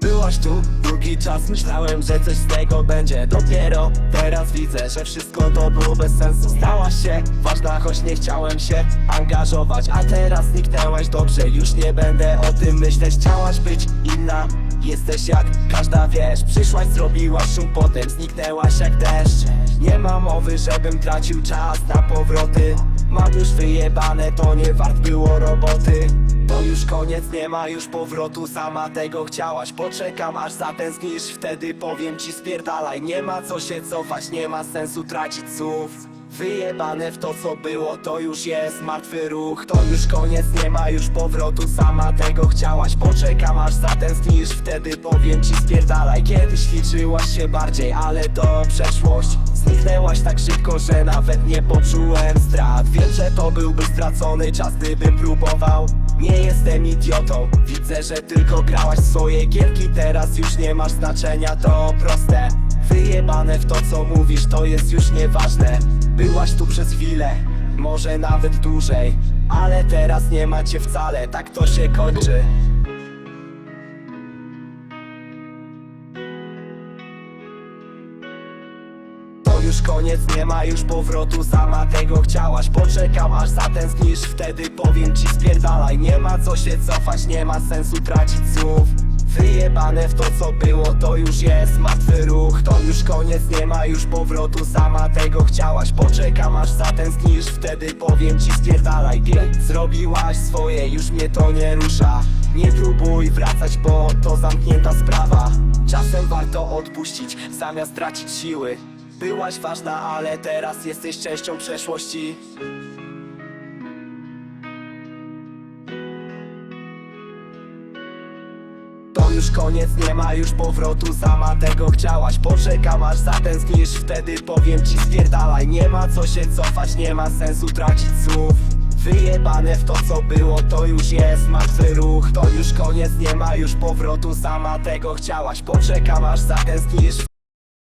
Byłaś tu długi czas, myślałem, że coś z tego będzie. Dopiero teraz widzę, że wszystko to było bez sensu. Stałaś się ważna, choć nie chciałem się angażować. A teraz zniknęłaś dobrze, już nie będę o tym myśleć. Chciałaś być inna, jesteś jak każda wiesz. Przyszłaś, zrobiłaś szum, potem zniknęłaś jak deszcz. Nie ma mowy, żebym tracił czas na powroty. Mam już wyjebane, to nie wart było roboty. To już koniec, nie ma już powrotu. Sama tego chciałaś, poczekam aż zatęsknisz. Wtedy powiem ci spierdalaj. Nie ma co się cofać, nie ma sensu tracić słów. Wyjebane w to co było, to już jest martwy ruch. To już koniec, nie ma już powrotu. Sama tego chciałaś, poczekam aż zatęsknisz. Wtedy powiem ci spierdalaj. Kiedyś liczyłaś się bardziej, ale to przeszłość. Zniknęłaś tak szybko, że nawet nie poczułem strat to byłby stracony czas, gdybym próbował. Nie jestem idiotą, widzę, że tylko grałaś swoje gierki Teraz już nie masz znaczenia, to proste. Wyjebane w to co mówisz, to jest już nieważne. Byłaś tu przez chwilę, może nawet dłużej Ale teraz nie macie wcale, tak to się kończy już koniec, nie ma już powrotu Sama tego chciałaś, poczekam aż zatęsknisz Wtedy powiem ci spierdalaj. Nie ma co się cofać, nie ma sensu tracić słów. Wyjebane w to co było, to już jest martwy ruch. To już koniec, nie ma już powrotu Sama tego chciałaś, poczekam aż zatęsknisz Wtedy powiem ci spierdalaj. Wie, Zrobiłaś swoje, już mnie to nie rusza. Nie próbuj wracać, bo to zamknięta sprawa. Czasem warto odpuścić, zamiast tracić siły Byłaś ważna, ale teraz jesteś częścią przeszłości. To już koniec, nie ma już powrotu Sama tego chciałaś, poczekam aż zatęsknisz Wtedy powiem ci spierdalaj. Nie ma co się cofać, nie ma sensu tracić słów. Wyjebane w to co było, to już jest martwy ruch. To już koniec, nie ma już powrotu Sama tego chciałaś, poczekam aż zatęsknisz